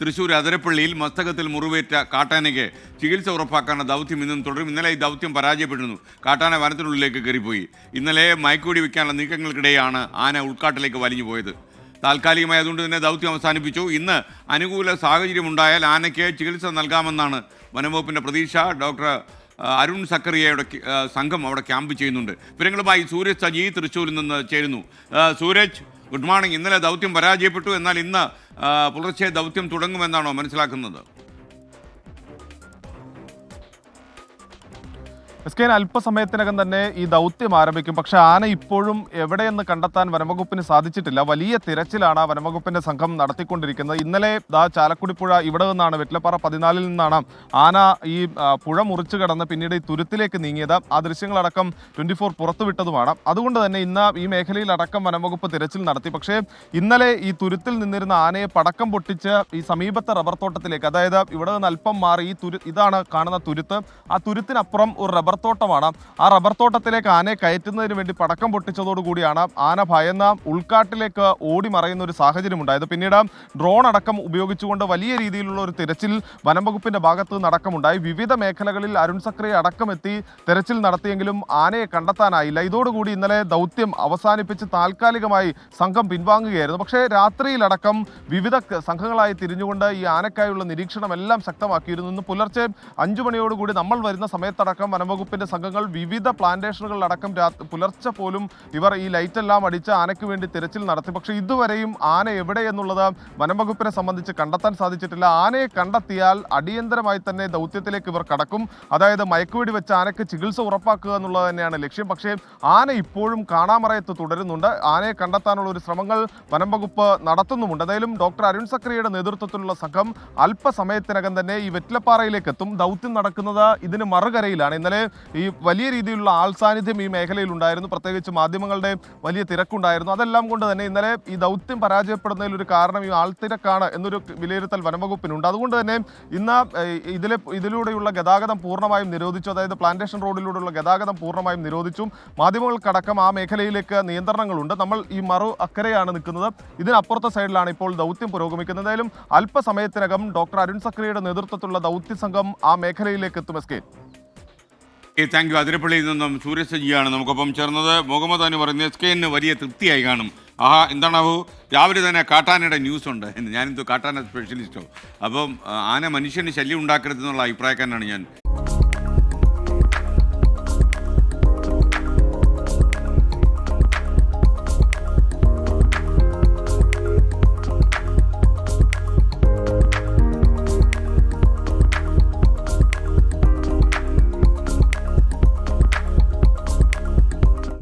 തൃശൂർ അതിരപ്പള്ളിയിൽ മസ്തകത്തിൽ മുറിവേറ്റ കാട്ടാനയ്ക്ക് ചികിത്സ ഉറപ്പാക്കാനുള്ള ദൗത്യം ഇന്നും തുടരും. ഇന്നലെ ഈ ദൗത്യം പരാജയപ്പെടുന്നു കാട്ടാന വനത്തിനുള്ളിലേക്ക് കയറിപ്പോയി. ഇന്നലെ മയക്കുവെടി വയ്ക്കാനുള്ള നീക്കങ്ങൾക്കിടെയാണ് ആന ഉൾക്കാട്ടിലേക്ക് വലിഞ്ഞു പോയത്. താൽക്കാലികമായി അതുകൊണ്ട് തന്നെ ദൗത്യം അവസാനിപ്പിച്ചു. ഇന്ന് അനുകൂല സാഹചര്യം ഉണ്ടായാൽ ആനയ്ക്ക് ചികിത്സ നൽകാമെന്നാണ് വനംവകുപ്പിന്റെ പ്രതീക്ഷ. ഡോക്ടർ അരുൺ സക്കറിയയുടെ സംഘം അവിടെ ക്യാമ്പ് ചെയ്യുന്നുണ്ട്. വിവരങ്ങളുമായി സൂരജ് സജി തൃശ്ശൂരിൽ നിന്ന് ചേരുന്നു. Sooraj good morning. ഇന്നലെ ദൗത്യം പരാജയപ്പെട്ടു. എന്നാൽ ഇന്ന് പുലർച്ചെ ദൗത്യം തുടങ്ങുമെന്നാണോ മനസ്സിലാക്കുന്നത്? എസ് കെ അല്പസമയത്തിനകം തന്നെ ഈ ദൗത്യം ആരംഭിക്കും. പക്ഷെ ആന ഇപ്പോഴും എവിടെയെന്ന് കണ്ടെത്താൻ വനംവകുപ്പിന് സാധിച്ചിട്ടില്ല. വലിയ തിരച്ചിലാണ് വനംവകുപ്പിന്റെ സംഘം നടത്തിക്കൊണ്ടിരിക്കുന്നത്. ഇന്നലെ ദാ ചാലക്കുടിപ്പുഴ ഇവിടെ നിന്നാണ് വെറ്റിലപ്പാറ പതിനാലിൽ നിന്നാണ് ആന ഈ പുഴ മുറിച്ചു കടന്ന് പിന്നീട് ഈ തുരുത്തിലേക്ക് നീങ്ങിയത്. ആ ദൃശ്യങ്ങളടക്കം ട്വന്റി ഫോർ പുറത്തുവിട്ടതുമാണ്. അതുകൊണ്ട് തന്നെ ഇന്ന് ഈ മേഖലയിലടക്കം വനംവകുപ്പ് തിരച്ചിൽ നടത്തി. പക്ഷേ ഇന്നലെ ഈ തുരുത്തിൽ നിന്നിരുന്ന ആനയെ പടക്കം പൊട്ടിച്ച് ഈ സമീപത്തെ റബ്ബർ തോട്ടത്തിലേക്ക് അതായത് ഇവിടെ നിന്ന് അല്പം മാറി ഈ തുരു ഇതാണ് കാണുന്ന തുരുത്ത് ആ തുരുത്തിനപ്പുറം ഒരു റബ്ബർ തോട്ടമാണ് ആ റബ്ബർ തോട്ടത്തിലേക്ക് ആനയെ കയറ്റുന്നതിന് വേണ്ടി പടക്കം പൊട്ടിച്ചതോടുകൂടിയാണ് ആന ഭയന്ന ഉൾക്കാട്ടിലേക്ക് ഓടി മറയുന്ന ഒരു സാഹചര്യം ഉണ്ടായത്. പിന്നീട് ഡ്രോൺ അടക്കം ഉപയോഗിച്ചുകൊണ്ട് വലിയ രീതിയിലുള്ള ഒരു തിരച്ചിൽ വനം വകുപ്പിന്റെ ഭാഗത്ത് നിന്ന് വിവിധ മേഖലകളിൽ അരുൺ സക്രിയ അടക്കമെത്തി തെരച്ചിൽ നടത്തിയെങ്കിലും ആനയെ കണ്ടെത്താനായില്ല. ഇതോടുകൂടി ഇന്നലെ ദൗത്യം അവസാനിപ്പിച്ച് താൽക്കാലികമായി സംഘം പിൻവാങ്ങുകയായിരുന്നു. പക്ഷേ രാത്രിയിലടക്കം വിവിധ സംഘങ്ങളായി തിരിഞ്ഞുകൊണ്ട് ഈ ആനക്കായുള്ള നിരീക്ഷണമെല്ലാം ശക്തമാക്കിയിരുന്നു. ഇന്ന് പുലർച്ചെ അഞ്ചു മണിയോടുകൂടി നമ്മൾ വരുന്ന സമയത്തടക്കം വനംവകുപ്പിന്റെ സംഘങ്ങൾ വിവിധ പ്ലാന്റേഷനുകളിലടക്കം പുലർച്ചെ പോലും ഇവർ ഈ ലൈറ്റെല്ലാം അടിച്ച് ആനയ്ക്ക് വേണ്ടി തിരച്ചിൽ നടത്തി. പക്ഷേ ഇതുവരെയും ആന എവിടെ എന്നുള്ളത് വനംവകുപ്പിനെ സംബന്ധിച്ച് കണ്ടെത്താൻ സാധിച്ചിട്ടില്ല. ആനയെ കണ്ടെത്തിയാൽ അടിയന്തരമായി തന്നെ ദൗത്യത്തിലേക്ക് ഇവർ കടക്കും. അതായത് മയക്കുവെടി വെച്ച് ആനയ്ക്ക് ചികിത്സ ഉറപ്പാക്കുക എന്നുള്ളത് തന്നെയാണ് ലക്ഷ്യം. പക്ഷേ ആന ഇപ്പോഴും കാണാമറയത്ത് തുടരുന്നുണ്ട്. ആനയെ കണ്ടെത്താനുള്ള ഒരു ശ്രമങ്ങൾ വനം വകുപ്പ് നടത്തുന്നുമുണ്ട്. എന്തായാലും ഡോക്ടർ അരുൺ സക്രിയയുടെ നേതൃത്വത്തിലുള്ള സംഘം അല്പസമയത്തിനകം തന്നെ ഈ വെറ്റിലപ്പാറയിലേക്ക് എത്തും. ദൗത്യം നടക്കുന്നത് ഇതിന് മറുകരയിലാണ്. ഇന്നലെ ഈ വലിയ രീതിയിലുള്ള ആൾ സാന്നിധ്യം ഈ മേഖലയിൽ ഉണ്ടായിരുന്നു. പ്രത്യേകിച്ച് മാധ്യമങ്ങളുടെ വലിയ തിരക്കുണ്ടായിരുന്നു. അതെല്ലാം കൊണ്ട് തന്നെ ഇന്നലെ ഈ ദൗത്യം പരാജയപ്പെടുന്നതിൽ ഒരു കാരണം ഈ ആൾത്തിരക്കാണ് എന്നൊരു വിലയിരുത്തൽ വനംവകുപ്പിനുണ്ട്. അതുകൊണ്ട് തന്നെ ഇന്ന് ഇതിലെ ഇതിലൂടെയുള്ള ഗതാഗതം പൂർണമായും നിരോധിച്ചു. അതായത് പ്ലാന്റേഷൻ റോഡിലൂടെയുള്ള ഗതാഗതം പൂർണമായും നിരോധിച്ചു. മാധ്യമങ്ങൾക്കടക്കം ആ മേഖലയിലേക്ക് നിയന്ത്രണങ്ങളുണ്ട്. നമ്മൾ ഈ മറു അക്കരയാണ് നിൽക്കുന്നത്. ഇതിനപ്പുറത്തെ സൈഡിലാണ് ഇപ്പോൾ ദൗത്യം പുരോഗമിക്കുന്നത്. എന്തായാലും അല്പസമയത്തിനകം ഡോക്ടർ അരുൺ സക്രിയുടെ നേതൃത്വത്തിലുള്ള ദൗത്യ സംഘം ആ മേഖലയിലേക്ക് എത്തും. S K A thank you അതിരപ്പള്ളിയിൽ നിന്നും സൂര്യസജിയാണ് നമുക്കൊപ്പം ചേർന്നത്. മുഹമ്മദ് അനു പറഞ്ഞു എസ് കെ എന്ന് വലിയ തൃപ്തിയായി കാണും. ആഹാ എന്താണാവു? രാവിലെ തന്നെ കാട്ടാനയുടെ ന്യൂസ് ഉണ്ട് ഞാനെന്തോ കാട്ടാന സ്പെഷ്യലിസ്റ്റോ അപ്പം ആന മനുഷ്യന് ശല്യം ഉണ്ടാക്കരുതെന്നുള്ള അഭിപ്രായക്കാരനാണ് ഞാൻ.